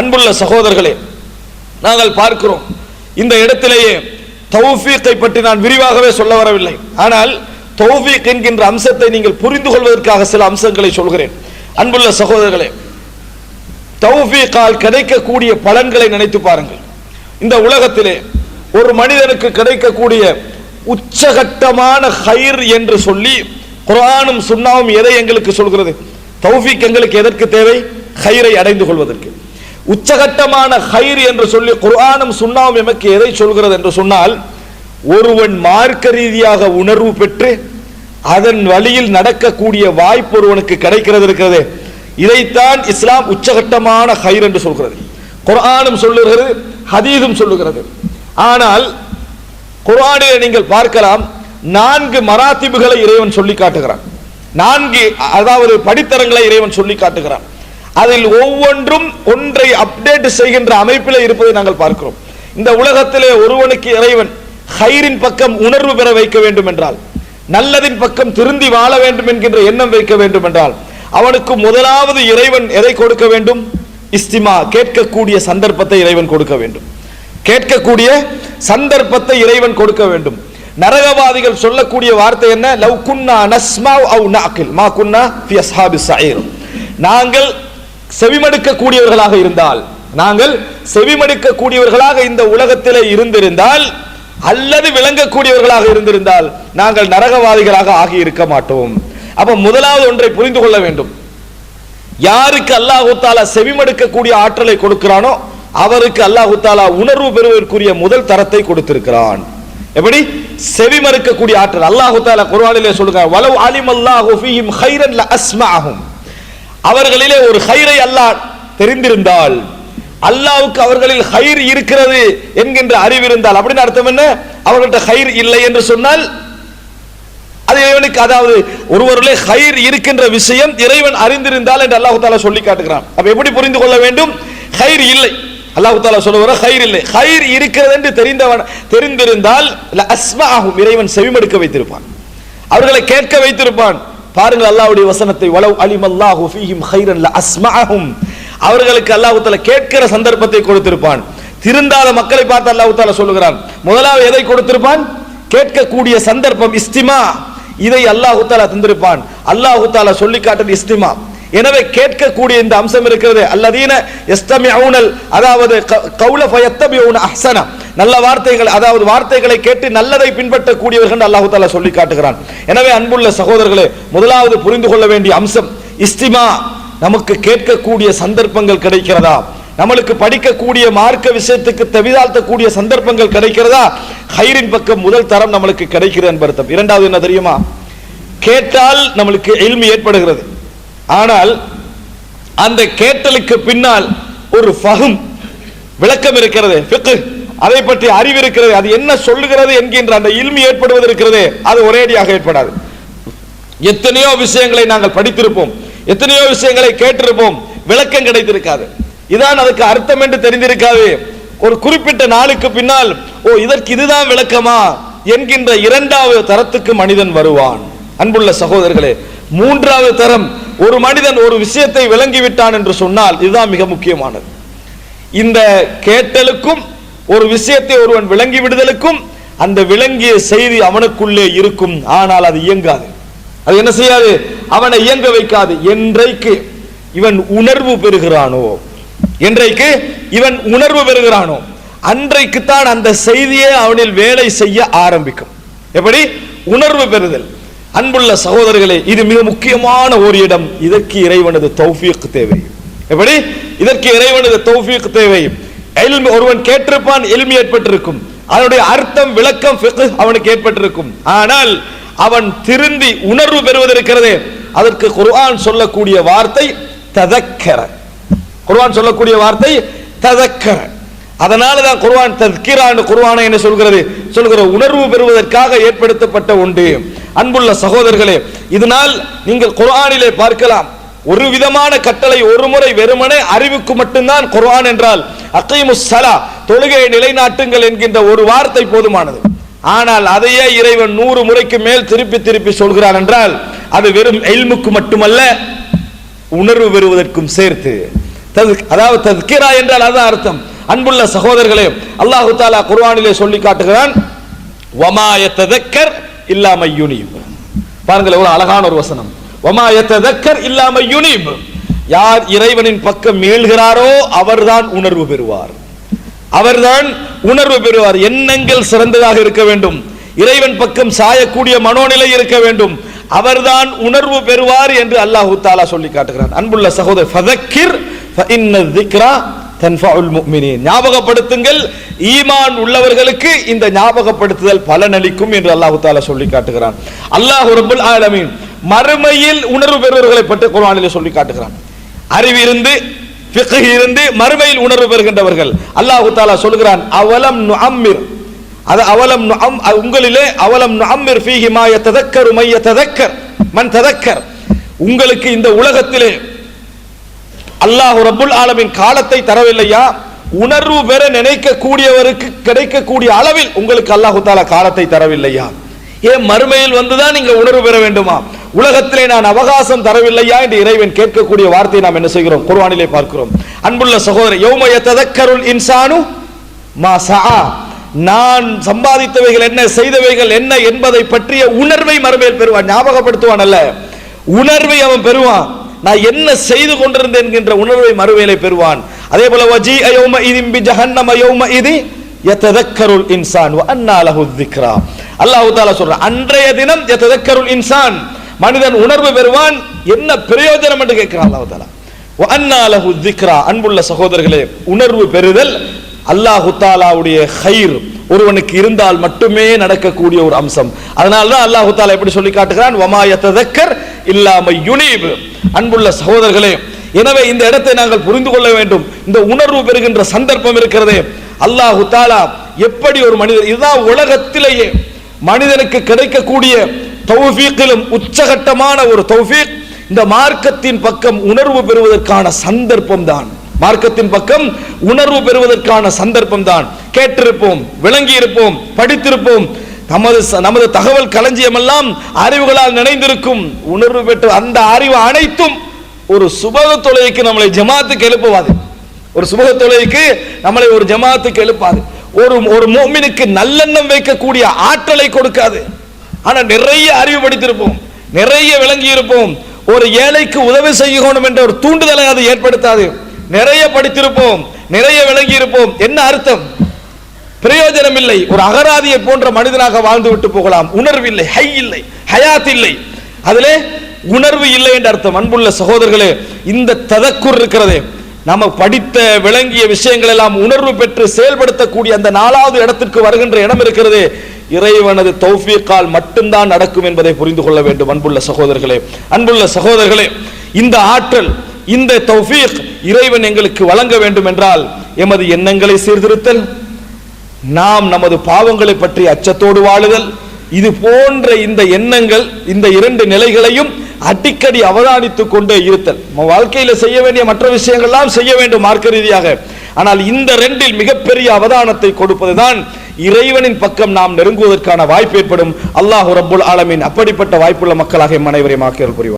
அன்புள்ள சகோதரர்களே நாங்கள் பார்க்கிறோம் இந்த இடத்திலேயே தௌஃபீக்கை பற்றி நான் விரிவாகவே சொல்ல வரவில்லை. ஆனால் தௌஃபீக் என்கின்ற அம்சத்தை நீங்கள் புரிந்து கொள்வதற்காக சில அம்சங்களை சொல்கிறேன். அன்புள்ள சகோதரர்களே தௌஃபீக்கால் கிடைக்கக்கூடிய பலன்களை நினைத்து பாருங்கள். இந்த உலகத்திலே ஒரு மனிதனுக்கு கிடைக்கக்கூடிய உச்சகட்டமான ஹைர் என்று சொல்லி குரானும் சுண்ணாவும் எதை எங்களுக்கு சொல்கிறது? தௌஃபீக் எங்களுக்கு எதற்கு தேவை? ஹைரை அடைந்து கொள்வதற்கு. உச்சகட்டமான ஹைர் என்று சொல்லி குர்ஆனும் சுண்ணாவும் எமக்கு எதை சொல்கிறது என்று சொன்னால் ஒருவன் மார்க்க ரீதியாக உணர்வு பெற்று அதன் வழியில் நடக்கக்கூடிய வாய்ப்பு ஒருவனுக்கு கிடைக்கிறது இருக்கிறது. இதைத்தான் இஸ்லாம் உச்சகட்டமான ஹைர் என்று சொல்கிறது. குர்ஆனும் சொல்லுகிறது ஹதீதும் சொல்லுகிறது. ஆனால் குர்ஆனிலே நீங்கள் பார்க்கலாம் நான்கு மராத்திபுகளை இறைவன் சொல்லி காட்டுகிறான். நான்கு அதாவது படித்தரங்களை இறைவன் சொல்லி காட்டுகிறான். அதில் ஒவ்வொன்றும் ஒன்றை அப்டேட் செய்கின்ற அமைப்பில் இருப்பதை நாங்கள் பார்க்கிறோம். இந்த உலகத்திலே ஒருவனுக்கு இறைவன் ஹைரின் பக்கம் உணர்வு பெற வைக்க வேண்டும் என்றால் நல்லதின் பக்கம் திருந்தி வாழ வேண்டும் என்கின்ற எண்ணம் வைக்க வேண்டும் என்றால் அவனுக்கு முதலாவது இறைவன் எதை கொடுக்க வேண்டும்? இஸ்திமா கேட்கக்கூடிய சந்தர்ப்பத்தை இறைவன் கொடுக்க வேண்டும். கேட்கக்கூடிய சந்தர்ப்பத்தை இறைவன் கொடுக்க வேண்டும். நரகவாதிகள் சொல்லக்கூடிய வார்த்தை என்ன? லவ் குன்னா நஸ்மா அவு நாக்கில் மா குன்னா ஃபி அஸ்ஹாபி ஸஈர் நாங்கள் செவிமடுக்க கூடியவர்களாக இருந்தால் நாங்கள் செவிமடுக்க கூடியவர்களாக இந்த உலகத்திலே இருந்திருந்தால் அல்லது விளங்கக்கூடியவர்களாக இருந்திருந்தால் நாங்கள் நரகவாதிகளாக ஆகி இருக்க மாட்டோம். அப்ப முதலாவது ஒன்றை புரிந்து கொள்ள வேண்டும். யாருக்கு அல்லாஹு தாலா செவிமடுக்கக்கூடிய ஆற்றலை கொடுக்கிறானோ அவருக்கு அல்லாஹு தாலா உணர்வு பெறுவதற்குரிய முதல் தரத்தை கொடுத்திருக்கிறான். எப்படி? செவி மறுக்கக்கூடிய ஆற்றல். அல்லாஹு தாலா குர்ஆனிலே சொல்லுங்க வலவ் அலிம் அல்லாஹு ஃபீஹிம் ஹைரன் ல அஸ்மஅஹும் அவர்களிலே ஒரு ஹைரை அல்லாஹ் தெரிந்திருந்தால் அல்லாவுக்கு அவர்களில் ஹைர் இருக்கிறது என்கின்ற அறிவு இருந்தால் அப்படின்னு அர்த்தம் என்ன? அவர்கள்ட்ட ஹைர் இல்லை என்று சொன்னால் அது இறைவனுக்கு அதாவது ஒருவரிலே ஹைர் இருக்கின்ற விஷயம் இறைவன் அறிந்திருந்தால் என்று அல்லாஹு தாலா சொல்லி காட்டுகிறான். அப்ப எப்படி புரிந்து கொள்ள வேண்டும்? ஹைர் இல்லை. அல்லாஹு தாலா சொல்லுவார ஹைர் இல்லை. ஹைர் இருக்கிறது என்று தெரிந்தவன் தெரிந்திருந்தால் அஸ்மா ஆகும் இறைவன் செவிமடுக்க வைத்திருப்பான். அவர்களை கேட்க வைத்திருப்பான். பாருங்கள் அல்லாவுடைய வசனத்தை வளவு அலிம் அல்லாஹு ஃபீஹிம் ஹைரன் அஸ்மாஹும் அவர்களுக்கு அல்லாஹுத்தால கேட்கிற சந்தர்ப்பத்தை கொடுத்திருப்பான். திருந்தாத மக்களை பார்த்து அல்லாஹுத்தால சொல்லுகிறான் முதலாவது எதை கொடுத்திருப்பான்? கேட்கக்கூடிய சந்தர்ப்பம் இஸ்திமா. இதை அல்லாஹுத்தாலா தந்திருப்பான். அல்லாஹுத்தாலா சொல்லி காட்டுறது இஸ்திமா. எனவே கேட்கக்கூடிய இந்த அம்சம் இருக்கிறது. அல்லதீன எஸ்தமிஊனல் அதாவது க- கௌல ஃபயத்தபியூன நல்ல வார்த்தைகள் அதாவது வார்த்தைகளை கேட்டு நல்லதை பின்பற்றக்கூடியவர்கள் அல்லாஹு தாலா சொல்லி காட்டுகிறான். எனவே அன்புள்ள சகோதரர்களே முதலாவது புரிந்து கொள்ள வேண்டிய அம்சம் இஸ்திமா. நமக்கு கேட்கக்கூடிய சந்தர்ப்பங்கள் கிடைக்கிறதா? நம்மளுக்கு படிக்கக்கூடிய மார்க்க விஷயத்துக்கு தவிதாழ்த்தக்கூடிய சந்தர்ப்பங்கள் கிடைக்கிறதா? ஹைரின் பக்கம் முதல் தரம் நம்மளுக்கு கிடைக்கிறது என்பர்த்தம் இரண்டாவது என்ன தெரியுமா? கேட்டால் நம்மளுக்கு எளிமை ஏற்படுகிறது. ஆனால் அந்த கேட்டலுக்கு பின்னால் ஒரு ஃபஹும் விளக்கம் இருக்கிறது ஃபிக்கு அதை பற்றி அறிவு இருக்கிறது அது என்ன சொல்லுகிறது என்கின்ற அந்த இல்மி ஏற்படுவது இருக்கிறது அது ஒரேடியாக ஏற்படாது. எத்தனையோ விஷயங்களை நாங்கள் படித்திருப்போம் எத்தனையோ விஷயங்களை கேட்டிருப்போம் விளக்கம் கிடைத்திருக்காது. இதான் அதுக்கு அர்த்தம் என்று தெரிந்திருக்காது. ஒரு குறிப்பிட்ட நாளுக்கு பின்னால் ஓ இதற்கு இதுதான் விளக்கமா என்கின்ற இரண்டாவது தரத்துக்கு மனிதன் வருவான். அன்புள்ள சகோதரர்களே மூன்றாவது தரம் ஒரு மனிதன் ஒரு விஷயத்தை விளங்கிவிட்டான் என்று சொன்னால் இதுதான் மிக முக்கியமானது. இந்த கேட்டலுக்கும் ஒரு விஷயத்தை ஒருவன் விளங்கி விடுதலுக்கும் அந்த விளங்கிய செய்தி அவனுக்குள்ளே இருக்கும். ஆனால் அது இயங்காது. அது என்ன செய்யாது? அவனை இயங்க வைக்காது. என்றைக்கு இவன் உணர்வு பெறுகிறானோ என்றைக்கு இவன் உணர்வு பெறுகிறானோ அன்றைக்குத்தான் அந்த செய்தியே அவனில் வேலை செய்ய ஆரம்பிக்கும். எப்படி? உணர்வு பெறுதல். அன்புள்ள சகோதரர்களே இது மிக முக்கியமான ஒரு இடம். இதற்கு இறைவனது தௌஃபியக்கு தேவை. எப்படி? இதற்கு இறைவனது தௌஃபியக்கு தேவை. ஒருவன் கேட்டிருப்பான் எளிமை ஏற்பட்டிருக்கும். அதனுடைய அர்த்தம் விளக்கம் அவனுக்கு ஏற்பட்டிருக்கும். ஆனால் அவன் திருந்தி உணர்வு பெறுவதற்கிறதே அதற்கு குர்ஆன் சொல்லக்கூடிய வார்த்தை ததக்கர. குர்ஆன் சொல்லக்கூடிய வார்த்தை ததக்கர. அதனால தான் குர்ஆன் தத்கிரான்னு குர்ஆனை என்ன சொல்கிறது? சொல்கிற உணர்வு பெறுவதற்காக ஏற்படுத்தப்பட்ட ஒன்று. அன்புள்ள சகோதரர்களே இதனால் நீங்கள் குரானிலே பார்க்கலாம். ஒரு விதமான கட்டளை ஒரு முறை வெறுமனே அறிவுக்கு மட்டும்தான் குர்ஆன் என்றால் அகைமுஸ் சலா தொழுகையை நிலைநாட்டுங்கள் என்கின்ற ஒரு வார்த்தை போதுமானது. ஆனால் அதையே இறைவன் நூறு முறைக்கு மேல் திருப்பி திருப்பி சொல்கிறான் என்றால் அது வெறும் எல்முக்கு மட்டுமல்ல உணர்வு பெறுவதற்கும் சேர்த்து. தது- அதாவது தத்கிரா என்றால் அதான் அர்த்தம். அன்புள்ள சகோதரர்களே அல்லாஹு தாலா குர்ஆனிலே சொல்லி காட்டுகிறான் வமாய ததக்கர் இல்லாம யுனீப் பாருங்கள் எவ்வளவு அழகான ஒரு வசனம். வமா இல்லாம யுனீப் யார் இறைவனின் பக்கம் மீள்கிறாரோ அவர்தான் உணர்வு பெறுவார். அவர்தான் உணர்வு பெறுவார். எண்ணங்கள் சிறந்ததாக இருக்க வேண்டும். இறைவன் பக்கம் சாயக்கூடிய மனோநிலை இருக்க வேண்டும். அவர்தான் உணர்வு பெறுவார் என்று அல்லாஹு தாலா சொல்லி காட்டுகிறான். அன்புள்ள சகோதரர் தன்ஃபவுல் முக்மினின் ஞாபகப்படுத்துங்கள் ஈமான் உள்ளவர்களுக்கு இந்த ஞாபகப்படுத்துதல் பலனளிக்கும் என்று அல்லாஹு தாலா சொல்லி காட்டுகிறான். அல்லாஹ் ரபுல் ஆலமீன் மறுமையில் உணர்வு பெறுவர்களை பற்றி குரானில் சொல்லி காட்டுகிறான். அறிவிருந்து இருந்து மறுமையில் உணர்வு பெறுகின்றவர்கள். அல்லாஹு தாலா சொல்கிறான் அவலம் அம்மிர் அது அவலம் உங்களிலே அவலம் அம்மிர் ஃபீஹிமா ததக்கர் மைய ததக்கர் மன் ததக்கர். உங்களுக்கு இந்த உலகத்திலே அல்லாஹ் ரபுல் ஆலமின் காலத்தை தரவில்லையா? உணர்வு பெற நினைக்கக்கூடியவருக்கு கிடைக்கக்கூடிய அளவில் உங்களுக்கு அல்லாஹு தாலா காலத்தை தரவில்லையா? ஏன் மறுமையில் வந்துதான் நீங்க உணர்வு பெற வேண்டுமா? உலகத்திலே நான் அவகாசம் தரவில்லையா என்று இறைவன் கேட்கக்கூடிய வார்த்தையை நாம் என்ன செய்கிறோம்? குர்வானிலே பார்க்கிறோம். அன்புள்ள சகோதரர் யௌம ததக்கருள் இன்சானு மாசா நான் சம்பாதித்தவைகள் என்ன செய்தவைகள் என்ன என்பதை பற்றிய உணர்வை மறுமையில் பெறுவான். ஞாபகப்படுத்துவான் அல்ல. உணர்வை அவன் பெறுவான். நான் என்ன செய்து கொண்டிருந்தேன் என்கின்ற உணர்வை மறுவேலை பெறுவான். அதே போல வஜி அயோம இதிம்பி ஜஹன்னம யௌம இதி யததக்கருல் இன்சான் வ அன்னா லஹு திக்ரா அல்லாஹு தாலா சொல்றான் அன்றைய தினம் யததக்கருல் இன்சான். மனிதன் உணர்வு பெறுவான். என்ன பிரயோஜனம் என்று கேட்கிறான் அல்லாஹு தாலா வ அன்னா லஹு திக்ரா அன்புள்ள சகோதரர்களே உணர்வு பெறுதல் அல்லாஹு தாலாவுடைய ஹைர். ஒருவனுக்கு இருந்தால் மட்டுமே நடக்கக்கூடிய ஒரு அம்சம். அதனால தான் அல்லாஹு தாலா எப்படி சொல்லி காட்டுகிறான்? வமாயத்ததக்கர் இல்லாம யுனீப். அன்புள்ள சகோதரர்களே எனவே இந்த இடத்தை நாங்கள் புரிந்து கொள்ள வேண்டும். இந்த உணர்வு பெறுகின்ற சந்தர்ப்பம் இருக்கிறதே. அல்லாஹு தாலா எப்படி ஒரு மனிதர் இதுதான் உலகத்திலேயே மனிதனுக்கு கிடைக்கக்கூடிய தௌஃபீக்கிலும் உச்சகட்டமான ஒரு தௌஃபீக் இந்த மார்க்கத்தின் பக்கம் உணர்வு பெறுவதற்கான சந்தர்ப்பம் தான் மார்க்கத்தின் பக்கம் உணர்வு பெறுவதற்கான சந்தர்ப்பம் தான் கேட்டிருப்போம் விளங்கி இருப்போம் படித்திருப்போம் நமது ச- நமது தகவல் களஞ்சியம் எல்லாம் அறிவுகளால் நினைந்திருக்கும் உணர்வு பெற்ற அந்த அறிவு அனைத்தும் ஒரு சுபக தொலைக்கு நம்மளை ஜமாத்துக்கு எழுப்புவாது. ஒரு சுபக தொலைக்கு நம்மளை ஒரு ஜமாத்துக்கு எழுப்பாது. ஒரு ஒரு மோமினுக்கு நல்லெண்ணம் வைக்கக்கூடிய ஆற்றலை கொடுக்காது. ஆனா நிறைய அறிவு படித்திருப்போம். நிறைய விளங்கி இருப்போம். ஒரு ஏழைக்கு உதவி செய்யணும் என்ற ஒரு தூண்டுதலை அது ஏற்படுத்தாது. நிறைய படித்திருப்போம். நிறைய விளங்கி இருப்போம். என்ன அர்த்தம்? பிரயோஜனம் இல்லை ஒரு அகராதியை போன்ற மனிதனாக வாழ்ந்து விட்டு போகலாம். உணர்வு இல்லை ஹை இல்லை ஹயாத் இல்லை அதிலே உணர்வு இல்லை என்ற அர்த்தம். அன்புள்ள சகோதரர்களே இந்த ததக்குர் இருக்கிறதே. நம்ம படித்த விளங்கிய விஷயங்கள் எல்லாம் உணர்வு பெற்று செயல்படுத்தக்கூடிய அந்த நாலாவது இடத்திற்கு வருகின்ற இடம் இருக்கிறது. இறைவனது தௌஃபீக்கால் மட்டும்தான் நடக்கும் என்பதை புரிந்து கொள்ள வேண்டும் அன்புள்ள சகோதரர்களே. அன்புள்ள சகோதரர்களே இந்த ஆற்றல் இந்த தௌஃபீக் இறைவன் எங்களுக்கு வழங்க வேண்டும் என்றால் எமது எண்ணங்களை சீர்திருத்தல் நாம் நமது பாவங்களை பற்றி அச்சத்தோடு வாழுதல். இது போன்ற இந்த எண்ணங்கள் இந்த இரண்டு நிலைகளையும் அடிக்கடி அவதானித்துக் கொண்டே இருத்தல். வாழ்க்கையில் செய்ய வேண்டிய மற்ற விஷயங்கள்லாம் செய்ய வேண்டும் மார்க்க ரீதியாக. ஆனால் இந்த ரெண்டில் மிகப்பெரிய அவதானத்தை கொடுப்பதுதான் இறைவனின் பக்கம் நாம் நெருங்குவதற்கான வாய்ப்பு ஏற்படும். அல்லாஹ் ரபுல் ஆலமின். அப்படிப்பட்ட வாய்ப்புள்ள மக்களாக மனைவரை மாக்கியல் புரிவார்.